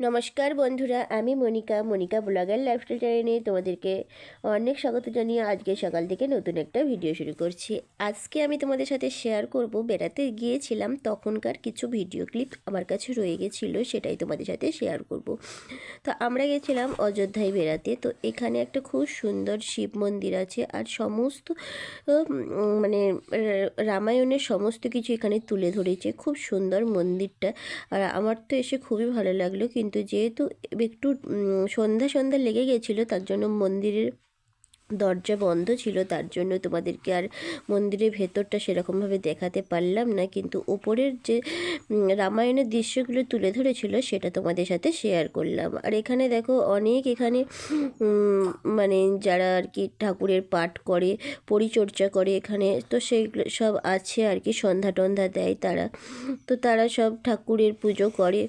নমস্কার বন্ধুরা, আমি মনিকা মনিকা ব্লগার লাইফস্টাইল চ্যানেলে তোমাদেরকে অনেক স্বাগত জানিয়ে আজকে সকাল থেকে নতুন একটা ভিডিও শুরু করছি। আজকে আমি তোমাদের সাথে শেয়ার করব। বেড়াতে গিয়েছিলাম, তখনকার কিছু ভিডিও ক্লিপ আমার কাছে রয়ে গেছিল, সেটাই তোমাদের সাথে শেয়ার করব। তো আমরা গেছিলাম অযোধ্যায় বেড়াতে, তো এখানে একটা খুব সুন্দর শিব মন্দির আছে আর সমস্ত মানে রামায়ণের সমস্ত কিছু এখানে তুলে ধরেছে, খুব সুন্দর মন্দিরটা। আর আমার তো এসে খুবই ভালো লাগল যেহেতু একটু সন্ধ্যা সন্ধ্যা লেগে গেছিল, তার জন্য মন্দিরের দরজা বন্ধ ছিল, তার জন্য তোমাদেরকে আর মন্দিরের ভেতরটা সেরকমভাবে দেখাতে পারলাম না। কিন্তু ওপরের যে রামায়ণের দৃশ্যগুলো তুলে ধরেছিল, সেটা তোমাদের সাথে শেয়ার করলাম। আর এখানে দেখো অনেক এখানে মানে যারা আর কি ঠাকুরের পাঠ করে, পরিচর্যা করে এখানে, তো সেইগুলো সব আছে আর কি, সন্ধ্যা টন্ধা দেয় তারা। তো তারা সব ঠাকুরের পুজো করে।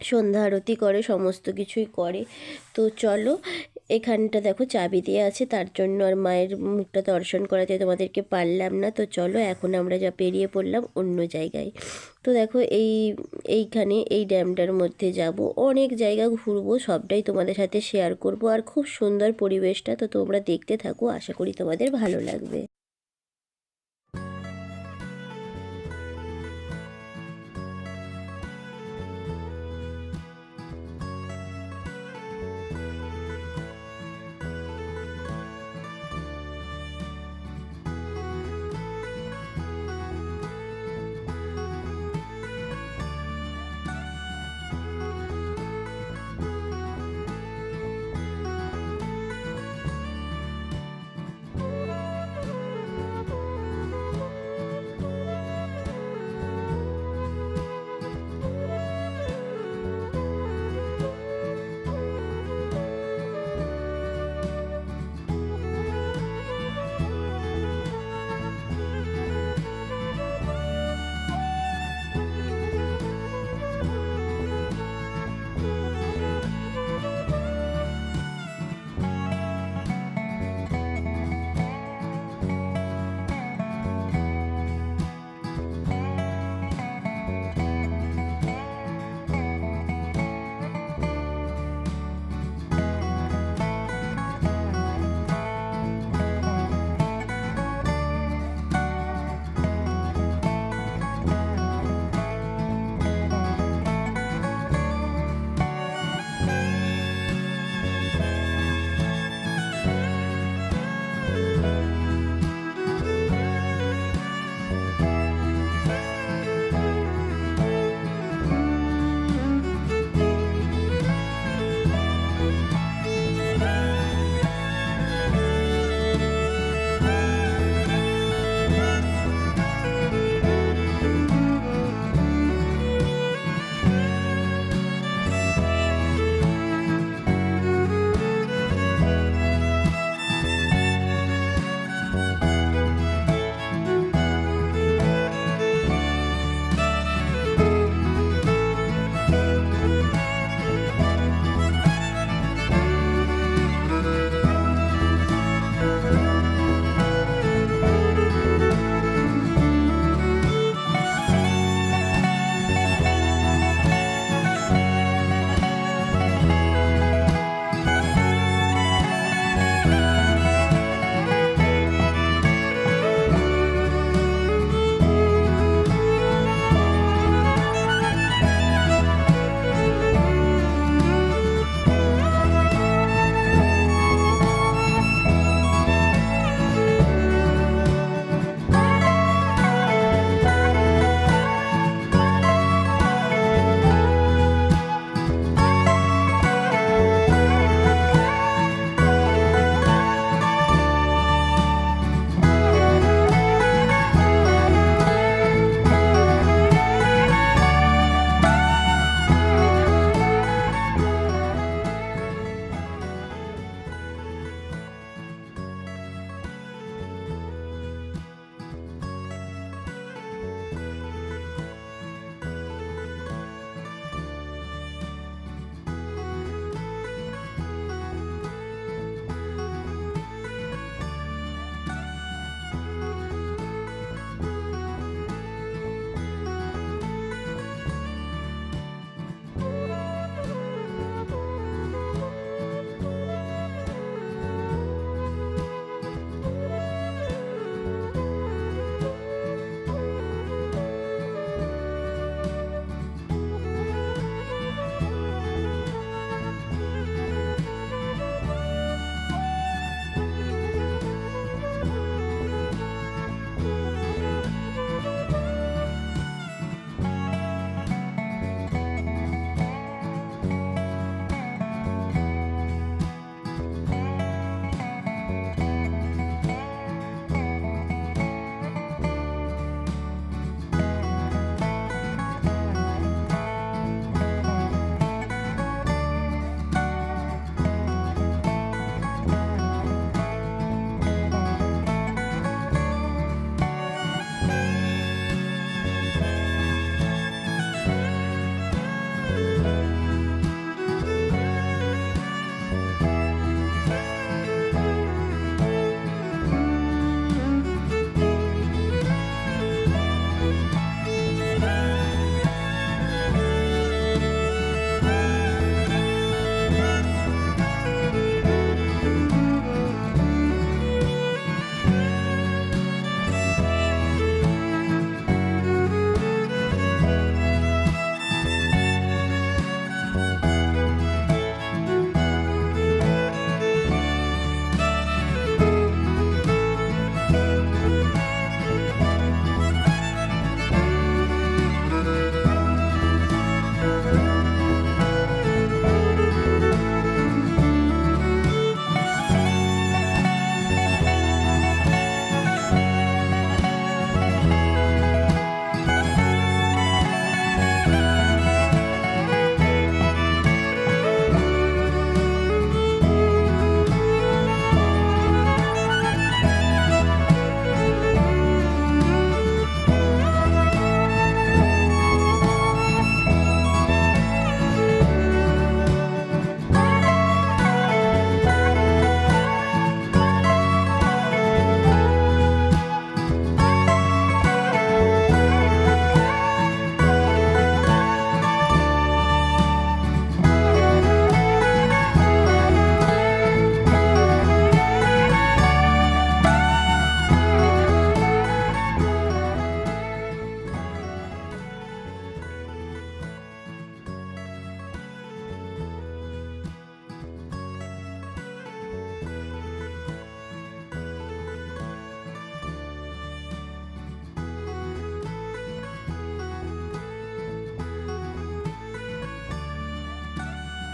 সন্ধ্যা আরতি করে, সমস্ত কিছুই করে। তো চলো, এখানটা দেখো চাবি দিয়ে আছে, তার জন্য আর মায়ের মুখটা দর্শন করাতে তোমাদেরকে পারলাম না। তো চলো, এখন আমরা যা পেরিয়ে পড়লাম অন্য জায়গায়। তো দেখো, এই, এইখানে, এই ড্যামটার মধ্যে যাব। অনেক জায়গা ঘুরবো, সবটাই তোমাদের সাথে শেয়ার করব। আর খুব সুন্দর পরিবেশটা, তো তোমরা দেখতে থাকো, আশা করি তোমাদের ভালো লাগবে।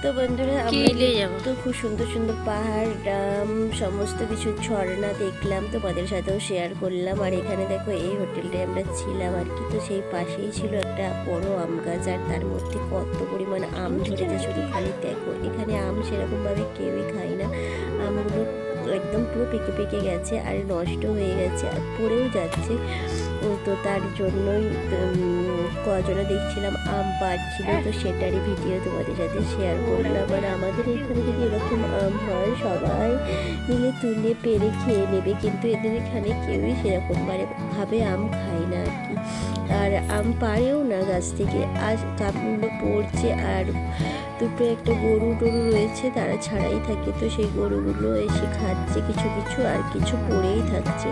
তো বন্ধুরা আমরা তো খুব সুন্দর সুন্দর পাহাড় ডাম সমস্ত কিছু ঝর্ণা দেখলাম তো তাদের সাথেও শেয়ার করলাম। আর এখানে দেখো এই হোটেলটায় আমরা ছিলাম আর কি তো সেই পাশেই ছিল একটা বড় আম গাছ আর তার মধ্যে কত পরিমাণ আম ধরেছে শুধু খালি দেখো এখানে আম সেরকমভাবে কেউই খায় না। আমগুলো একদম পুরো পেকে পেকে গেছে আর নষ্ট হয়ে গেছে আর পড়েও যাচ্ছে। তো তার জন্যই কজনে দেখছিলাম আম পাড়ছিল, তো সেটারই ভিডিও তোমাদের সাথে শেয়ার করলাম। আর আমাদের এখানে যদি এরকম আম হয়, সবাই তুলে পেরে খেয়ে নেবে, কিন্তু এদের এখানে কেউই সেরকম মানে ভাবে আম খায় না আর কি। আর আম পারেও না গাছ থেকে। আর চাপগুলো পড়ছে আর দুটো একটা গরু টরু রয়েছে, তারা ছাড়াই থাকে। তো সেই গরুগুলো এসে খাচ্ছে, কিছু কিছু আর কিছু পড়েই থাকছে।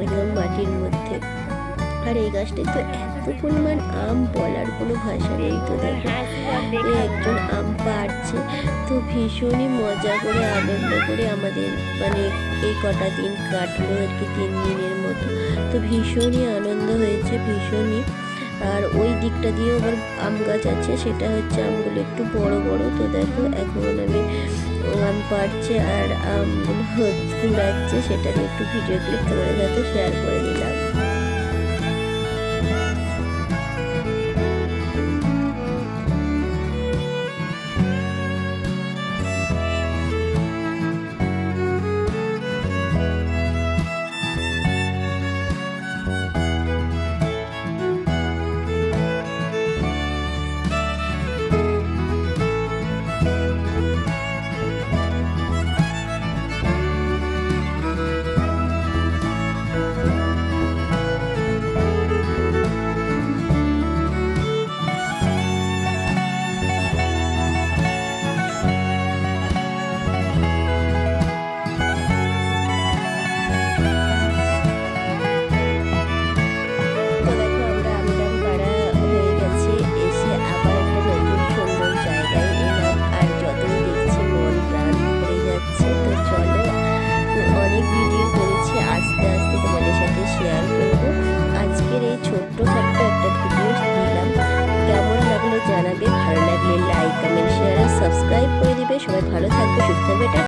একদম মাটির মধ্যে। আর এই গাছটায় তো এত পরিমাণ আম বলার কোনো ভাষা নেই তো দেখো। একজন আম পাড়ছে। তো ভীষণই মজা করে, আনন্দ করে আমাদের মানে এই কটা দিন কাটলো আর কি, তিন দিনের মতো। তো ভীষণই আনন্দ হয়েছে, ভীষণই। আর ওই দিকটা দিয়েও আবার আম গাছ আছে, সেটা হচ্ছে আমগুলো একটু বড় বড়। তো দেখো, এখন আমি আম পাড়ছে আর আমগুলো কুড়াচ্ছে নিয়ে একটু ভিডিও ক্লিপ তোমাদের সাথে শেয়ার করে দিলাম।